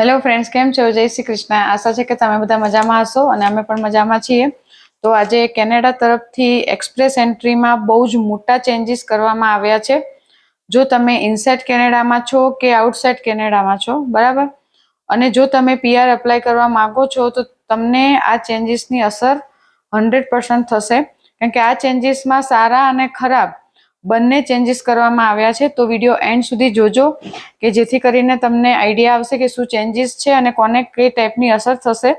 Hello friends કેમ છો? જય શ્રી કૃષ્ણ. આશા છે કે તમે બધા મજામાં હશો અને અમે પણ મજામાં છીએ. તો આજે કેનેડા તરફથી એક્સપ્રેસ એન્ટ્રીમાં બહુ જ મોટા ચેન્જીસ કરવામાં આવ્યા છે. જો તમે ઇનસાઇડ કેનેડામાં છો કે આઉટસાઇડ કેનેડામાં છો, બરાબર? અને જો તમે પીઆર એપ્લાય કરવા માંગો છો, તો તમને આ ચેન્જીસની અસર હંડ્રેડ પર્સન્ટ થશે. કારણ કે આ ચેન્જીસમાં સારા અને ખરાબ બંને ચેન્જીસ કરવામાં આવ્યા છે, તો વીડિયો એન્ડ સુધી જોજો, કે જેથી કરીને તમને આઈડિયા આવશે કે શું ચેન્જીસ છે અને કોને કઈ ટાઈપની અસર થશે.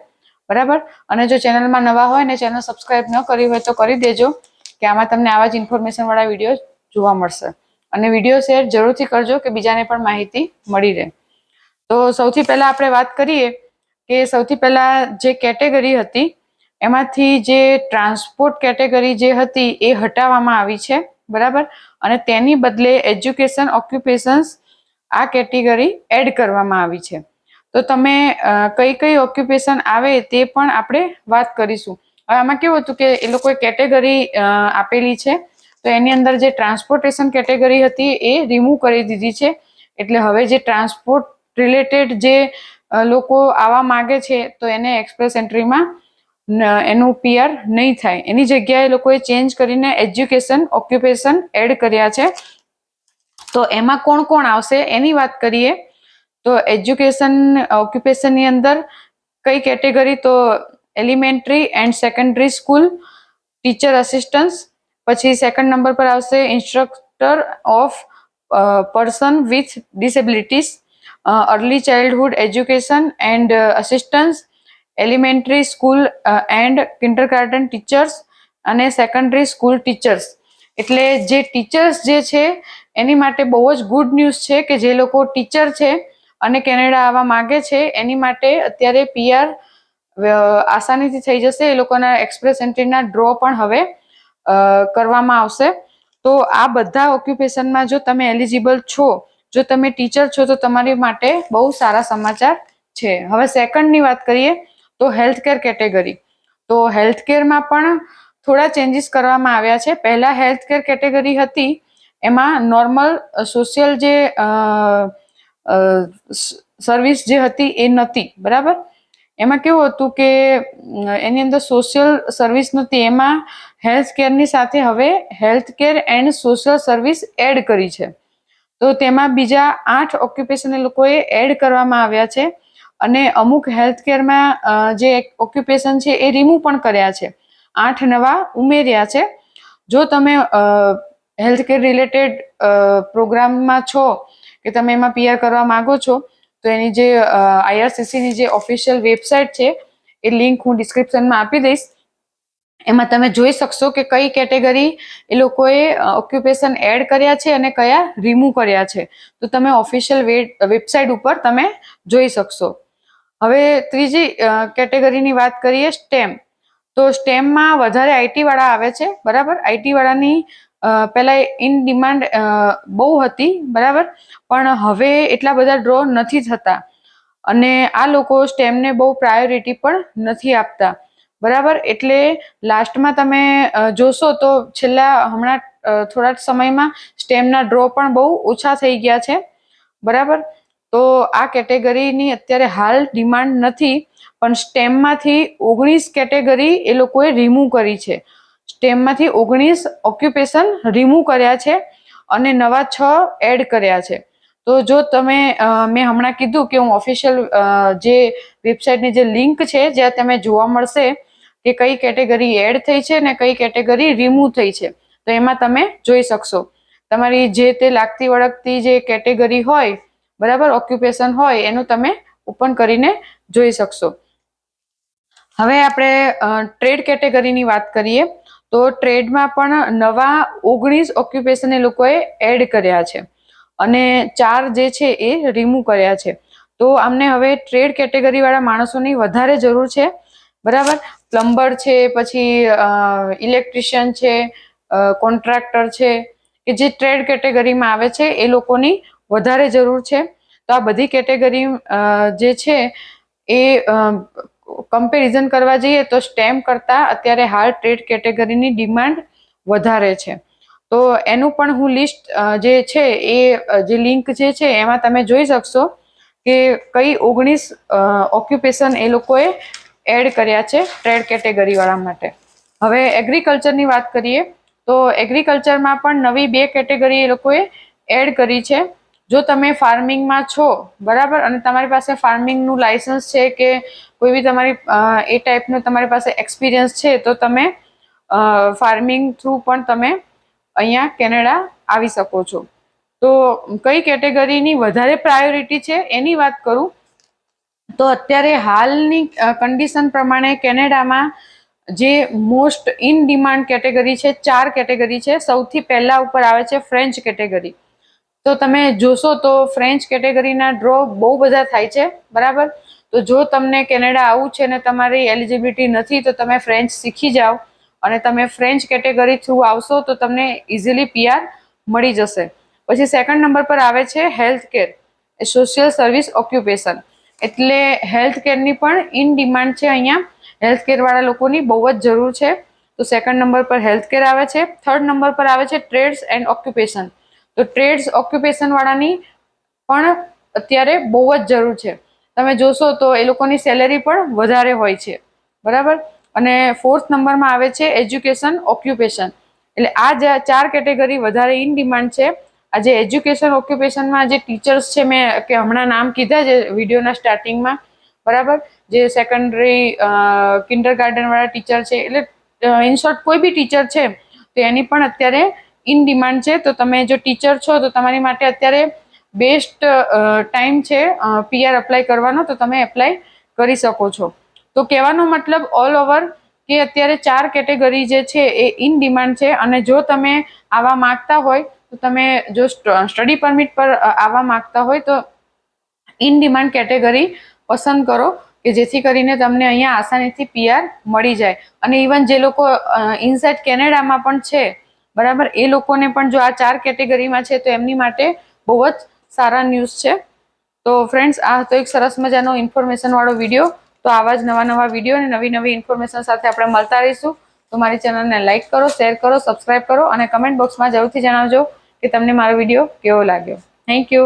બરાબર? અને જો ચેનલમાં નવા હોય ને ચેનલ સબસ્ક્રાઈબ ન કરી હોય તો કરી દેજો, કે આમાં તમને આવા જ ઇન્ફોર્મેશન વાળા વીડિયો જોવા મળશે. અને વીડિયો શેર જરૂરથી કરજો, કે બીજાને પણ માહિતી મળી રહે. તો સૌથી પહેલા આપણે વાત કરીએ, કે સૌથી પહેલા જે કેટેગરી હતી, એમાંથી જે ટ્રાન્સપોર્ટ કેટેગરી જે હતી, એ હટાવવામાં આવી છે. બરાબર? અને તેની બદલે એજ્યુકેશન, ઓક્યુપેશન્સ આ કેટેગરી એડ કરવામાં આવી છે. તો તમે કઈ કઈ ઓક્યુપેશન આવે તે પણ આપણે વાત કરીશું. હવે આમાં કેવું હતું કે એ લોકોએ કેટેગરી આપેલી છે. તો એની અંદર જે ટ્રાન્સપોર્ટેશન કેટેગરી હતી એ રિમૂવ કરી દીધી છે. એટલે હવે જે ટ્રાન્સપોર્ટ રિલેટેડ જે લોકો આવવા માગે છે તો એને એક્સપ્રેસ એન્ટ્રીમાં એનું પીઆર નહીં થાય. એની જગ્યાએ લોકોએ ચેન્જ કરીને એજ્યુકેશન ઓક્યુપેશન એડ કર્યા છે. તો એમાં કોણ કોણ આવશે એની વાત કરીએ. તો એજ્યુકેશન ઓક્યુપેશનની અંદર કઈ કેટેગરી તો elementary and secondary school teacher assistance પછી સેકન્ડ નંબર પર આવશે instructor of person with disabilities early childhood education and assistance elementary school and kindergarten teachers અને સેકન્ડરી સ્કૂલ ટીચર્સ એટલે જે ટીચર્સ જે છે, એની માટે બહુ જ ગુડ ન્યૂઝ છે કે જે લોકો ટીચર છે અને કેનેડા આવવા માગે છે, એની માટે અત્યારે પીઆર આસાનીથી થઈ જશે. એ લોકોના એક્સપ્રેસ એન્ટ્રીના ડ્રો પણ હવે કરવામાં આવશે. તો આ બધા ઓક્યુપેશનમાં જો તમે એલિજિબલ છો, જો તમે ટીચર છો, તો તમારી માટે બહુ સારા સમાચાર છે. હવે સેકન્ડની વાત કરીએ તો હેલ્થ કેર કેટેગરી તો હેલ્થ કેરમાં પણ થોડા ચેન્જીસ કરવામાં આવ્યા છે. પહેલાં હેલ્થ કેર કેટેગરી હતી, એમાં નોર્મલ સોશિયલ જે સર્વિસ જે હતી એ નહોતી, બરાબર? એમાં કેવું હતું કે એની અંદર સોશિયલ સર્વિસ નહોતી, એમાં હેલ્થ કેરની સાથે હવે health care and social service add કરી છે. તો તેમાં બીજા આઠ ઓક્યુપેશન એ લોકોએ એડ કરવામાં આવ્યા છે. અને અમુક હેલ્થ કેરમાં જે ઓક્યુપેશન છે એ રિમૂવ પણ કર્યા છે. આઠ નવા ઉમેર્યા છે. જો તમે હેલ્થ કેર રિલેટેડ પ્રોગ્રામમાં છો કે તમે એમાં પીઆર કરવા માંગો છો, તો એની જે આઈઆરસીસીની જે ઓફિશિયલ વેબસાઇટ છે, એ લિંક હું ડિસ્ક્રિપ્શનમાં આપી દઈશ. એમાં તમે જોઈ શકશો કે કઈ કેટેગરી એ લોકોએ ઓક્યુપેશન એડ કર્યા છે અને કયા રિમૂવ કર્યા છે. તો તમે ઓફિશિયલ વેબસાઇટ ઉપર તમે જોઈ શકશો. હવે ત્રીજી કેટેગરીની વાત કરીએ સ્ટેમ. તો સ્ટેમમાં વધારે આઈટી વાળા આવે છે બરાબર? આઈટી વાળાની અ, ઇન ડિમાન્ડ બહુ હતી બરાબર? પણ હવે એટલા બધા ડ્રો નથી થતા. અને આ લોકો સ્ટેમને બહુ પ્રાયોરિટી પણ નથી આપતા બરાબર? એટલે લાસ્ટમાં તમે જોશો તો છેલ્લા હમણાં થોડા સમયમાં સ્ટેમના ડ્રો પણ બહુ ઓછા થઈ ગયા છે બરાબર? તો આ કેટેગરીની અત્યારે હાલ ડિમાન્ડ નથી, પણ સ્ટેમમાંથી ઓગણીસ કેટેગરી એ લોકોએ રિમૂવ કરી છે. સ્ટેમમાંથી ઓગણીસ ઓક્યુપેશન રિમૂવ કર્યા છે અને નવા છ એડ કર્યા છે. તો જો તમે મેં હમણાં કીધું કે હું ઓફિશિયલ જે વેબસાઇટની જે લિંક છે, જ્યાં તમે જોવા મળશે કે કઈ કેટેગરી એડ થઈ છે ને કઈ કેટેગરી રિમૂવ થઈ છે, તો એમાં તમે જોઈ શકશો. તમારી જે તે લાગતી વળગતી જે કેટેગરી હોય બરાબર? ઓક્યુપેશન હોય, એનું તમે ઓપન કરીને જોઈ શકશો. હવે આપણે ટ્રેડ કેટેગરીની વાત કરીએ, તો ટ્રેડમાં પણ નવા ઓગણીસ ઓક્યુપેશન એ લોકોએ એડ કર્યા છે. અને ચાર જે છે એ રિમૂવ કર્યા છે. તો આમને હવે ટ્રેડ કેટેગરીવાળા માણસોની વધારે જરૂર છે. બરાબર? પ્લમ્બર છે, પછી ઇલેક્ટ્રિશિયન છે કોન્ટ્રાક્ટર છે, કે જે ટ્રેડ કેટેગરીમાં આવે છે, એ લોકોની વધારે જરૂર છે. તો આ બધી કેટેગરી જે છે, એ કમ્પેરિઝન કરવા જઈએ તો સ્ટેમ કરતાં અત્યારે હાલ ટ્રેડ કેટેગરીની ડિમાન્ડ વધારે છે. તો એનું પણ હું લિસ્ટ જે છે, એ જે લિંક જે છે, એમાં તમે જોઈ શકશો કે કઈ ઓગણીસ ઓક્યુપેશન એ લોકોએ એડ કર્યા છે ટ્રેડ કેટેગરીવાળા માટે. હવે એગ્રીકલ્ચરની વાત કરીએ તો એગ્રીકલ્ચરમાં પણ નવી બે કેટેગરી એ લોકોએ એડ કરી છે. જો તમે ફાર્મિંગમાં છો, બરાબર? અને તમારી પાસે ફાર્મિંગનું લાઇસન્સ છે કે કોઈ બી તમારી એ ટાઈપનો તમારી પાસે એક્સપિરિયન્સ છે, તો તમે ફાર્મિંગ થ્રુ પણ તમે અહીંયા કેનેડા આવી શકો છો. તો કઈ કેટેગરીની વધારે પ્રાયોરિટી છે એની વાત કરું? તો અત્યારે હાલની કન્ડિશન પ્રમાણે કેનેડામાં જે મોસ્ટ ઇન ડિમાન્ડ કેટેગરી છે, ચાર કેટેગરી છે. સૌથી પહેલા ઉપર આવે છે ફ્રેન્ચ કેટેગરી તો તમે જોશો તો ફ્રેન્ચ કેટેગરીના ડ્રો બહુ બધા થાય છે, બરાબર? તો જો તમને કેનેડા આવવું છે ને તમારી એલિજિબિલિટી નથી, તો તમે ફ્રેન્ચ શીખી જાઓ અને તમે ફ્રેન્ચ કેટેગરી થ્રુ આવશો તો તમને ઇઝીલી પીઆર મળી જશે. પછી સેકન્ડ નંબર પર આવે છે હેલ્થ કેર એ સોશિયલ સર્વિસ ઓક્યુપેશન એટલે હેલ્થ કેરની પણ ઇન ડિમાન્ડ છે અહીંયા. હેલ્થ કેરવાળા લોકોની બહુ જ જરૂર છે. તો સેકન્ડ નંબર પર હેલ્થ કેર આવે છે. થર્ડ નંબર પર આવે છે ટ્રેડ્સ એન્ડ ઓક્યુપેશન તો ટ્રેડ્સ ઓક્યુપેશનવાળાની પણ અત્યારે બહુ જ જરૂર છે. તમે જોશો તો એ લોકોની સેલેરી પણ વધારે હોય છે. બરાબર? અને ફોર્થ નંબરમાં આવે છે એજ્યુકેશન ઓક્યુપેશન. એટલે આ જે ચાર કેટેગરી વધારે ઇન ડિમાન્ડ છે. આ જે એજ્યુકેશન ઓક્યુપેશનમાં જે ટીચર્સ છે મેં કે હમણાં નામ કીધા છે વિડીયોના સ્ટાર્ટિંગમાં. બરાબર? જે સેકન્ડરી કિન્ડર ગાર્ડનવાળા ટીચર છે. એટલે ઇન શોર્ટ કોઈ બી ટીચર છે, તો એની પણ અત્યારે ઇન ડિમાન્ડ છે, તો તમે જો ટીચર છો, તો તમારી માટે અત્યારે બેસ્ટ ટાઈમ છે પીઆર અપ્લાય કરવાનો, તો તમે એપ્લાય કરી શકો છો. તો કહેવાનો મતલબ ઓલ ઓવર કે અત્યારે ચાર કેટેગરી જે છે, એ ઇન ડિમાન્ડ છે, અને જો તમે આવા માગતા હોય, તો તમે જો સ્ટડી પરમિટ પર આવવા માંગતા હોય, તો ઇન ડિમાન્ડ કેટેગરી પસંદ કરો, કે જેથી કરીને તમને અહીંયા આસાનીથી પીઆર મળી જાય. અને ઇવન જે લોકો ઇનસાઇડ કેનેડામાં પણ છે બરાબર? એ લોકોને પણ જો આ ચાર કેટેગરીમાં છે, તો એમની માટે બહુ જ સારા ન્યૂઝ છે. તો ફ્રેન્ડ્સ આ તો એક સરસ મજાનો ઇન્ફોર્મેશનવાળો વીડિયો તો આવા જ નવા નવા વીડિયો અને નવી નવી ઇન્ફોર્મેશન સાથે આપણે મળતા રહીશું. તો મારી ચેનલને લાઇક કરો શેર કરો સબસ્ક્રાઇબ કરો અને કમેન્ટ બોક્સમાં જરૂરથી જણાવજો કે તમને મારો વીડિયો કેવો લાગ્યો. Thank you